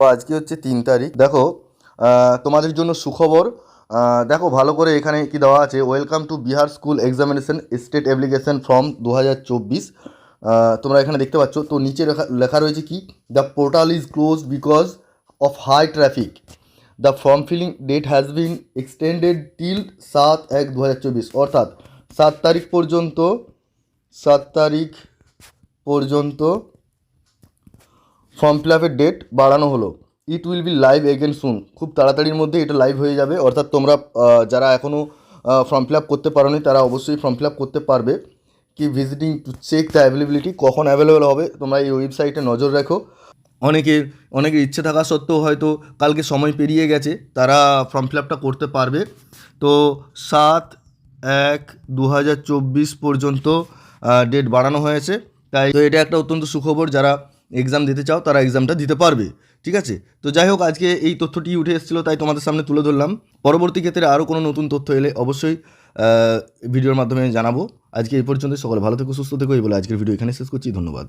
আজকে হচ্ছে তিন তারিখ। দেখো তোমাদের জন্য সুখবর দেখো ভালো করে এখানে কি দেওয়া আছে welcome to Bihar school examination state application form দু হাজার চব্বিশ তোমরা এখানে দেখতে পাচ্ছ, তো নিচে লেখা রয়েছে কি the portal is close because of high traffic the form filling date has been extended till সাত এক দু অর্থাৎ, সাত তারিখ পর্যন্ত, সাত তারিখ পর্যন্ত ফর্ম ফিল আপের ডেট বাড়ানো হলো। It will be live again soon খুব তাড়াতাড়ির মধ্যে এটা লাইভ হয়ে যাবে। অর্থাৎ তোমরা যারা এখনও ফর্ম ফিল আপ করতে পারোনি, তারা অবশ্যই ফর্ম ফিল আপ করতে পারবে। কি visiting to check the availability কখন অ্যাভেলেবেল হবে, তোমরা এই ওয়েবসাইটে নজর রাখো। অনেকের অনেকের ইচ্ছে থাকা সত্ত্বেও হয়তো কালকে সময় পেরিয়ে গেছে, তারা ফর্ম ফিল আপটা করতে পারবে। তো সাত এক দু পর্যন্ত ডেট বাড়ানো হয়েছে। তাই তো এটা একটা অত্যন্ত সুখবর। যারা এক্সাম দিতে চাও, তারা এক্সামটা দিতে পারবে। ঠিক আছে? তো যাই হোক, আজকে এই তথ্যটি উঠে এসেছিল, তাই তোমাদের সামনে তুলে ধরলাম। পরবর্তী ক্ষেত্রে আরও কোনো নতুন তথ্য এলে অবশ্যই ভিডিওর মাধ্যমে জানাব। আজকে এই পর্যন্ত সকলে ভালো থেকো, সুস্থ থেকো, এই বলে আজকের ভিডিও এখানে শেষ করছি, ধন্যবাদ।